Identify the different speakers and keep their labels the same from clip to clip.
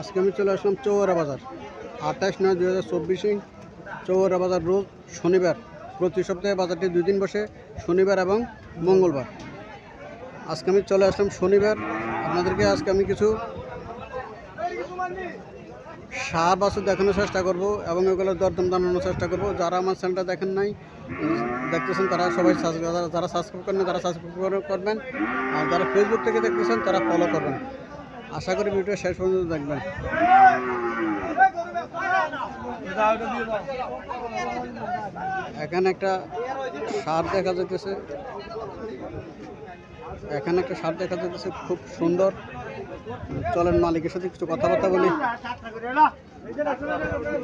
Speaker 1: আজকে আমি চলে আসলাম চৌরা বাজার। আঠাশ নয় দুই হাজার চব্বিশে চৌরা বাজার রোজ শনিবার। প্রতি সপ্তাহে বাজারটি দুই দিন বসে, শনিবার এবং মঙ্গলবার। আজকে আমি চলে আসলাম শনিবার। আপনাদেরকে আজকে আমি কিছু সাপ বাছুর দেখানোর চেষ্টা করব এবং এগুলোর দরদম জানানোর চেষ্টা করব। যারা আমার চ্যানেলটা দেখেন নাই, দেখতেছেন তারা সবাই যারা সাবস্ক্রাইব করেন তারা সাবস্ক্রাইব করবেন। আর যারা ফেসবুক থেকে দেখতেছেন, তারা ফলো করবেন। আশা করি ভিডিও শেষ পর্যন্ত দেখবেন। এখানে একটা সার দেখা যাইতেছে। এখানে একটা সার দেখা যাইতেছে, খুব সুন্দর। চলেন মালিকের সাথে কিছু কথাবার্তা বলি
Speaker 2: ভিডিও সুন্দর করে করেন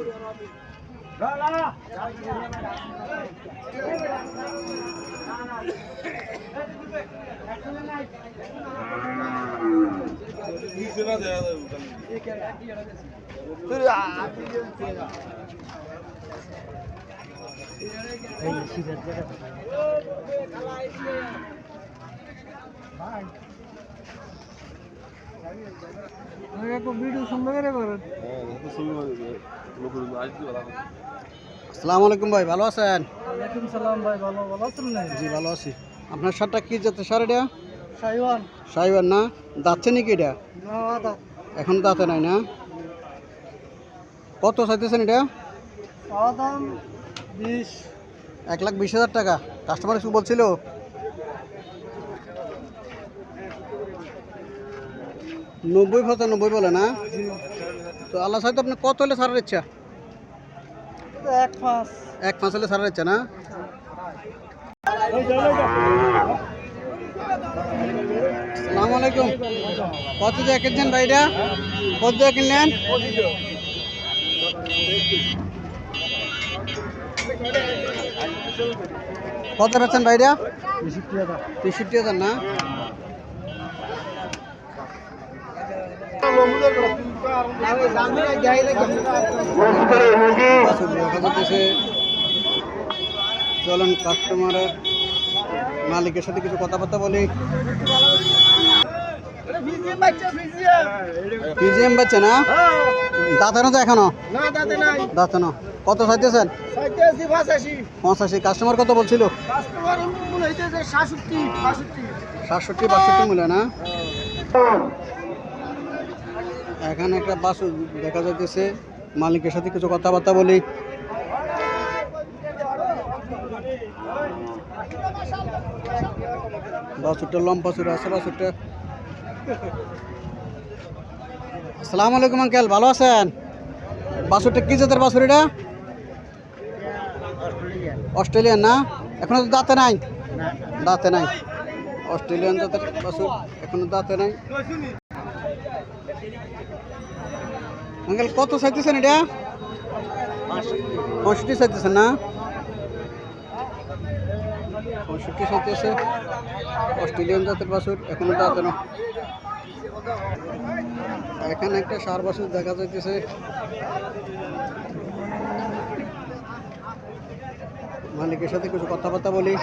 Speaker 1: আসসালামু আলাইকুম ভাই ভালো আছেন?
Speaker 2: ওয়ালাইকুম সালাম ভাই ভালো ভালো আছেন
Speaker 1: জি ভালো আছি। আপনার শার্টটা কি যাচ্ছে সার এটা?
Speaker 2: সাইওয়ান।
Speaker 1: না? যাচ্ছে নাকি এটা? এখন দাঁতে নাই না? কত চাইতেছেন এটা? এক লাখ বিশ হাজার টাকা। কাস্টমার কিছু বলছিল? নব্বই পঁচানব্বই বলে না? তো আল্লাহ সাহেব আপনি কত হলে ছাড়ার ইচ্ছা?
Speaker 2: এক পাঁচ
Speaker 1: এক পাঁচ হলে ছাড়ার ইচ্ছা না? সালাম আলাইকুম। কত দিয়ে কিনছেন ভাইটা কত দিয়ে কিনলেন? কত বেচছেন ভাইটা তেষট্টি হাজার না? চলেন কাস্টমারের মালিকের সাথে কিছু কথাবার্তা বলি। পিজিএম বাচ্চা না? দাঁতানো তো এখনও?
Speaker 2: না
Speaker 1: দাঁতানো কত চাইতেছেন?
Speaker 2: সাইতেছি পঁচাশি।
Speaker 1: কাস্টমার কত বলছিল?
Speaker 2: সাতষট্টি বাষট্টি।
Speaker 1: মূল্য না? এখানে একটা বাস দেখা যাইতেছে। মালিকের সাথে কিছু কথাবার্তা বলি। বাসুরটা লম্বা সুর আছে বাসুরটা। আসসালামু আলাইকুম, আঙ্কেল। ভালো আছেন? বাসুরটা কি জাতের বাসুর এটা? অস্ট্রেলিয়ান না? এখনও তো দাঁতে নাই? দাঁতে নাই। অস্ট্রেলিয়ান জাতের বাছুর এখনও দাঁতে নাই। আঙ্কেল, কত চাইতেছেন এটা? পঁয়ষট্টি চাইতেছেন না? পঁয়ষট্টি চাইতেছে অস্ট্রেলিয়ান জাতের বাছুর, এখনও দাঁতে না। এখানে একটা সার বাছুর দেখা যাইতেছে। মালিকের সাথে কিছু কথাবার্তা বলি।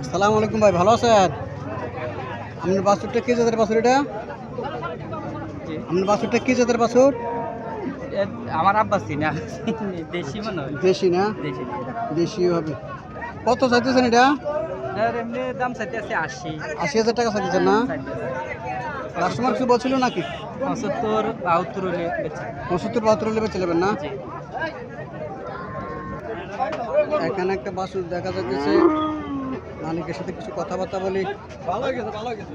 Speaker 1: আসসালামু আলাইকুম ভাই ভালো আছেন? আপনার বাছুরটা কি জাতের বাছুর এটা? আপনার বাছুরটা কি জাতের বাছুর?
Speaker 2: আমার আব্বাসি না দেশি মনে হয়।
Speaker 1: দেশি না?
Speaker 2: দেশি।
Speaker 1: দেশি হবে। কত চাইতেছেন এটা?
Speaker 2: এমনি দাম চাইতে আশি।
Speaker 1: আশি হাজার টাকা চাইতেছেন না? কাস্টমার কিছু বলছিল নাকি?
Speaker 2: পঁচাত্তর বাহাত্তর হলে বেচা।
Speaker 1: পঁচাত্তর বাহাত্তর হলে বেঁচে নেবেন না? এখানে একটা বাছুর দেখা যাচ্ছে। মালিকের সাথে কিছু কথাবার্তা বলি।
Speaker 2: ভালো গেছে ভালো গেছে।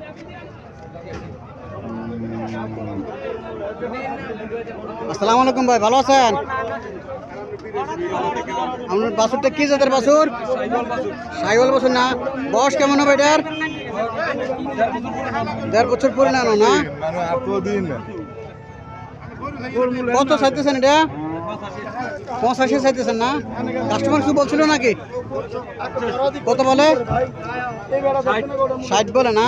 Speaker 1: আসসালামু আলাইকুম ভাই ভালো আছেন? আপনার বাছুরটা কি জাতের বাছুর সাইওয়াল বাছুর না। বয়স কেমন হবে এটার? দেড় বছর পরে না? না কত চাইতেছেন এটা? পঁচাশি চাইতেছেন না? কাস্টমার কিছু বলছিল নাকি? কত বলে? ষাট বলে না?